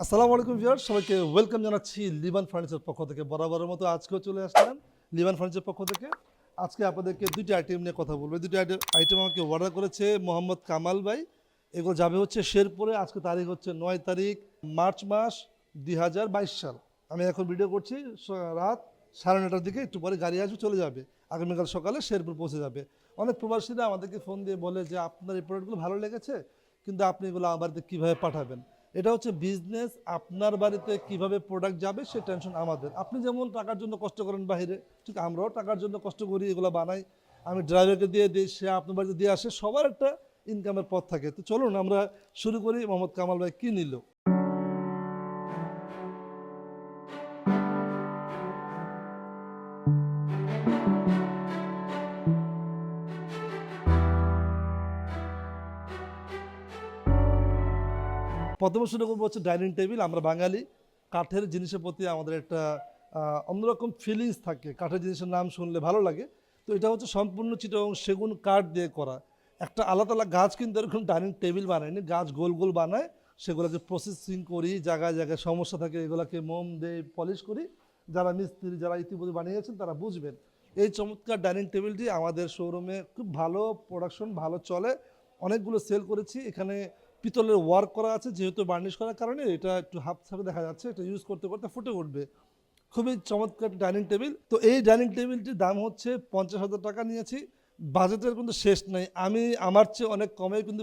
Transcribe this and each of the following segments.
আসসালামু আলাইকুম ভিউয়ার সবাইকে ওয়েলকাম জানাচ্ছি লিবান ফার্নিচার পক্ষ থেকে। বরাবরের মতো আজকেও চলে আসলাম লিবান ফার্নিচার পক্ষ থেকে। আজকে আপনাদেরকে দুটি আইটেম নিয়ে কথা বলব। দুটি আইটেম আমাকে অর্ডার করেছে মোহাম্মদ কামাল ভাই। এগুলো যাবে হচ্ছে শেরপুরে। আজকে তারিখ হচ্ছে নয় তারিখ, মার্চ মাস দুই হাজার বাইশ সাল। আমি এখন ভিডিও করছি রাত সাড়ে নটার দিকে একটু পরে গাড়ি আসবে, চলে যাবে। আগামীকাল সকালে শেরপুর পৌঁছে যাবে। অনেক প্রবাসীরা আমাদেরকে ফোন দিয়ে বলে যে, আপনার এই প্রোডাক্টগুলো ভালো লেগেছে, কিন্তু আপনি এগুলো বাড়িতে কীভাবে পাঠাবেন? এটা হচ্ছে বিজনেস আপনার বাড়িতে কীভাবে প্রোডাক্ট যাবে সে টেনশন আমাদের। আপনি যেমন টাকার জন্য কষ্ট করেন বাইরে ঠিক আমরাও টাকার জন্য কষ্ট করি, এগুলো বানাই। আমি ড্রাইভারকে দিয়ে দিই, সে আপনার বাড়িতে দিয়ে আসে, সবার একটা ইনকামের পথ থাকে। তো চলুন আমরা শুরু করি, মোহাম্মদ কামাল ভাই কী নিল? প্রথমে শুরু করব হচ্ছে ডাইনিং টেবিল, আমরা বাঙালি। কাঠের জিনিসের প্রতি আমাদের একটা অন্যরকম ফিলিংস থাকে। কাঠের জিনিসের নাম শুনলে ভালো লাগে। তো এটা হচ্ছে সম্পূর্ণ চিটং সেগুন কাঠ দিয়ে করা। একটা আলাদা আলাদা গাছ কিন্তু এরকম ডাইনিং টেবিল বানায়নি। গাছ গোল গোল বানায়, সেগুলোকে প্রসেসিং করি, জায়গায় জায়গায় সমস্যা থাকে, এগুলোকে মোম দিয়ে পলিশ করি। যারা মিস্ত্রি, যারা ইতিমধ্যে বানিয়েছেন, তারা বুঝবেন। এই চমৎকার ডাইনিং টেবিলটি আমাদের শোরুমে খুব ভালো প্রোডাকশন ভালো চলে। অনেকগুলো সেল করেছি। এখানে পিতলের ওয়ার্ক করা আছে, যেহেতু বার্নিশ করার কারণে, এটা একটু হাফ ছাপে দেখা যাচ্ছে, এটা ইউজ করতে করতে ফুটে উঠবে। খুবই চমৎকার ডাইনিং টেবিল তো এই ডাইনিং টেবিলটির দাম হচ্ছে পঞ্চাশ হাজার টাকা নিয়েছি। বাজেটের কিন্তু শেষ নাই। আমি, আমার চেয়ে অনেক কমে কিন্তু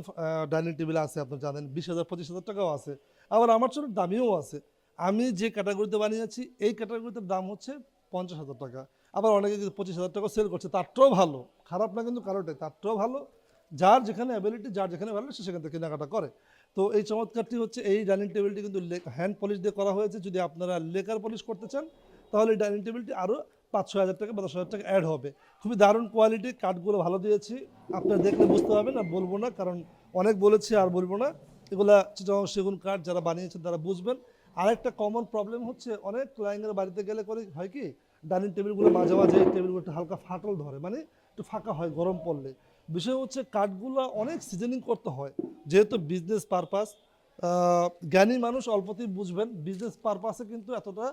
ডাইনিং টেবিল আছে, আপনি জানেন। বিশ হাজার, পঁচিশ হাজার টাকাও আছে। আবার আমার চেয়ে দামিও আছে। আমি যে ক্যাটাগরিতে বানিয়েছি, এই ক্যাটাগরিতে দাম হচ্ছে পঞ্চাশ হাজার টাকা। আবার অনেকে কিন্তু পঁচিশ হাজার টাকা সেল করছে। তারটাও ভালো। খারাপ না কিন্তু কারোটাই তারটাও ভালো। যার যেখানে অ্যাবিলিটি যার যেখানে ভালো সে সেখান থেকে কেনাকাটা করে। তো এই চমৎকারটি হচ্ছে, এই ডাইনিং টেবিলটি কিন্তু হ্যান্ড পলিশ দিয়ে করা হয়েছে। যদি আপনারা লেকার পলিশ করতে চান, তাহলে এই ডাইনিং টেবিলটি আরও পাঁচ ছ হাজার টাকা বা দশ হাজার টাকা অ্যাড হবে। খুবই দারুণ কোয়ালিটি কাঠগুলো ভালো দিয়েছি। আপনারা দেখলে বুঝতে পারবেন, আর বলব না, কারণ অনেক বলেছি আর বলব না। এগুলা চিটাং সেগুন কাঠ যারা বানিয়েছেন, তারা বুঝবেন। আরেকটা কমন প্রবলেম হচ্ছে, অনেক ক্লায়েন্টের বাড়িতে গেলে করে হয় কি ডাইনিং টেবিলগুলো মাঝে মাঝে টেবিলগুলো একটু হালকা ফাটল ধরে। মানে একটু ফাঁকা হয়, গরম পড়লে। বিষয় হচ্ছে কাঠগুলো অনেক সিজনিং করতে হয়। যেহেতু বিজনেস পারপাস জ্ঞানী মানুষ অল্পতেই বুঝবেন বিজনেস পারপাসে কিন্তু এতটা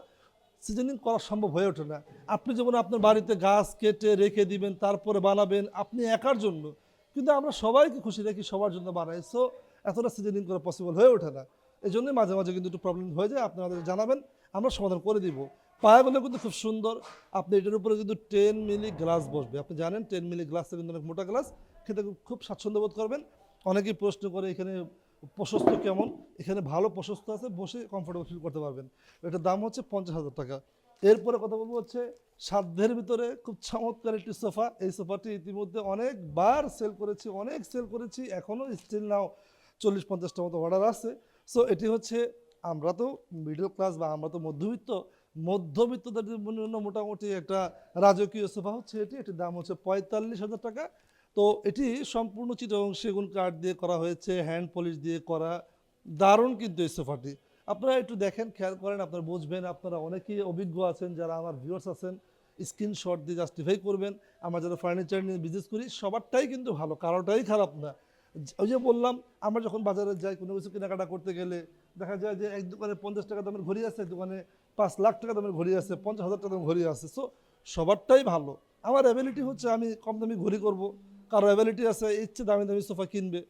সিজনিং করা সম্ভব হয়ে ওঠে না। আপনি যেমন আপনার বাড়িতে গাছ কেটে রেখে দিবেন, তারপরে বানাবেন, আপনি একার জন্য। কিন্তু আমরা সবাইকে খুশি রাখি, সবার জন্য বানাই। সো এতটা সিজনিং করা পসিবল হয়ে ওঠে না। এই জন্যই মাঝে মাঝে কিন্তু একটু প্রবলেম হয়ে যায়। আপনি আমাদের জানাবেন, আমরা সমাধান করে দিব। পায়াগুলো কিন্তু খুব সুন্দর। আপনি এটার উপরে কিন্তু টেন মিলি গ্লাস বসবে। আপনি জানেন টেন মিলি গ্লাসটা কিন্তু অনেক মোটা গ্লাস খেতে খুব- স্বাচ্ছন্দ্য বোধ করবেন। অনেকেই প্রশ্ন করে এখানে প্রশস্ত কেমন? এখানে ভালো প্রশস্ত আছে, বসে কমফোর্টেবল ফিল করতে পারবেন। এটার দাম হচ্ছে পঞ্চাশ হাজার টাকা। এরপরে কথা বলব হচ্ছে সাধ্যের ভিতরে খুব চমৎকার একটি সোফা। এই সোফাটি ইতিমধ্যে অনেকবার সেল করেছি, অনেক সেল করেছি। এখনও স্টিল নাও চল্লিশ পঞ্চাশটা মতো অর্ডার আছে। সো এটি হচ্ছে আমরা তো মিডল ক্লাস বা আমরা তো মধ্যবিত্ত। মধ্যবিত্তদের জন্য মোটামুটি একটা রাজকীয় সোফা হচ্ছে এটি। এটির দাম হচ্ছে পঁয়তাল্লিশ হাজার টাকা। তো এটি সম্পূর্ণ চিটং সেগুন কাঠ দিয়ে করা হয়েছে, হ্যান্ড পলিশ দিয়ে করা। দারুণ কিন্তু এই সোফাটি। আপনারা একটু দেখেন, খেয়াল করেন, আপনারা বুঝবেন, আপনারা অনেকেই অভিজ্ঞ আছেন, যারা আমার ভিউয়ার্স আছেন স্ক্রিনশট দিয়ে জাস্টিফাই করবেন। আমরা যারা ফার্নিচার নিয়ে বিজনেস করি, সবারটাই কিন্তু ভালো, কারোটাই খারাপ না। ওই যে বললাম, আমরা যখন বাজারে যাই, কোনো কিছু কেনাকাটা করতে গেলে দেখা যায় যে এক দোকানে পঞ্চাশ টাকা দামের ঘড়ি আছে, এক দোকানে পাঁচ লাখ টাকা দামের ঘড়ি আছে, পঞ্চাশ হাজার টাকা দামের ঘড়ি আছে। সো সবারটাই ভালো। আমার অ্যাবিলিটি হচ্ছে আমি কম দামি ঘড়ি করব। কারও অ্যাবিলিটি আছে, ইচ্ছে দামি দামি সোফা কিনবে।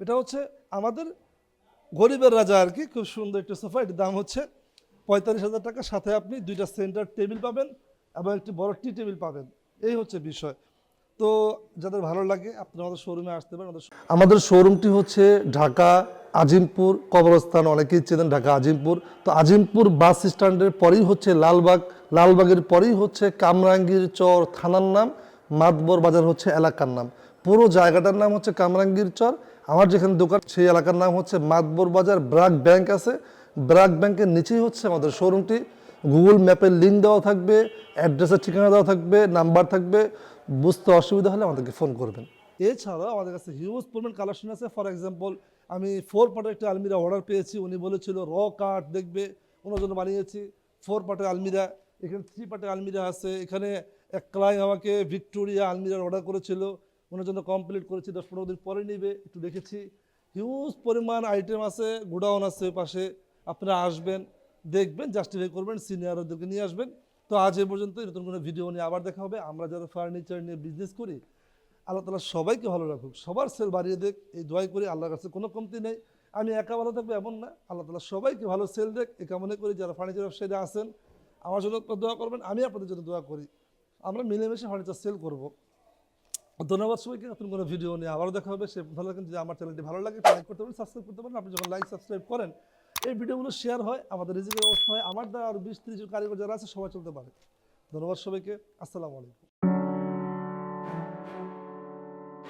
এটা হচ্ছে আমাদের গরিবের রাজা আর কি, খুব সুন্দর একটা সোফা। এটির দাম হচ্ছে পঁয়তাল্লিশ হাজার টাকা। সাথে আপনি দুইটা সেন্টার টেবিল পাবেন এবং একটি বড় টি টেবিল পাবেন। এই হচ্ছে বিষয়। তো যাদের ভালো লাগে, আপনারা আমাদের শোরুমে আসতে পারেন। আমাদের আমাদের শোরুমটি হচ্ছে ঢাকা আজিমপুর কবরস্থান, অনেকেই চেনেন ঢাকা আজিমপুর। তো আজিমপুর বাস স্ট্যান্ডের পরেই হচ্ছে লালবাগ, লালবাগের পরেই হচ্ছে কামরাঙ্গীর চর থানার নাম, মাতবর বাজার হচ্ছে এলাকার নাম। পুরো জায়গাটার নাম হচ্ছে কামরাঙ্গীর চর। আমার যেখানে দোকান, সেই এলাকার নাম হচ্ছে মাতবর বাজার, ব্রাক ব্যাংক আছে। ব্রাক ব্যাংকের নিচেই হচ্ছে আমাদের শোরুমটি গুগল ম্যাপের লিঙ্ক দেওয়া থাকবে অ্যাড্রেসের ঠিকানা দেওয়া থাকবে নাম্বার থাকবে। বুঝতে অসুবিধা হলে আমাদেরকে ফোন করবেন। এছাড়াও আমাদের কাছে হিউজ পরিমাণ কালেকশন আছে। ফর এক্সাম্পল আমি ফোর পার্টের একটা আলমিরা অর্ডার পেয়েছি। উনি বলেছিল র কাঠ দেখবে, ওনার জন্য বানিয়েছি। ফোর পার্টের আলমিরা, এখানে থ্রি পার্টের আলমিরা আছে। এখানে এক ক্লায়েন্ট আমাকে ভিক্টোরিয়া আলমিরার অর্ডার করেছিল। ওনার জন্য কমপ্লিট করেছি, দশ পনেরো দিন পরে নিবে, একটু দেখেছি। হিউজ পরিমাণ আইটেম আছে গোডাউন আছে পাশে। আপনারা আসবেন, দেখবেন জাস্টিফাই করবেন সিনিয়রদেরকে নিয়ে আসবেন। তো আজ এ পর্যন্ত নতুন কোনো ভিডিও নিয়ে আবার দেখা হবে। আমরা যারা ফার্নিচার নিয়ে বিজনেস করি, আল্লাহ তালা সবাইকে ভালো রাখুক। সবার সেল বাড়িয়ে দেখ এই দোয়াই করি, আল্লাহর কাছে কোনো কমতি নেই। আমি একা ভালো থাকব এমন না। আল্লাহ তালা সবাইকে ভালো সেল দেখ। এ কামনে করি যারা ফার্নিচার ব্যবসায়ীরা আছেন, আমার জন্য দোয়া করবেন। আমি আপনাদের জন্য দোয়া করি। আমরা মিলেমিশে ফার্নিচার সেল করব। ধন্যবাদ সবাইকে। নতুন কোনো ভিডিও নিয়ে আবারও দেখা হবে। সে ভালো লাগেন যদি আমার চ্যানেলটি ভালো লাগে লাইক করতে পারেন সাবস্ক্রাইব করতে পারেন। আপনি যখন লাইক সাবস্ক্রাইব করেন এই ভিডিওগুলো শেয়ার হয়, আমাদের রিজিকের ব্যবস্থা হয়, আমার দ্বারা আরও বিশ ত্রিশ কারিগর যারা আছে, সবাই চলতে পারে। ধন্যবাদ সবাইকে, আসসালামু আলাইকুম।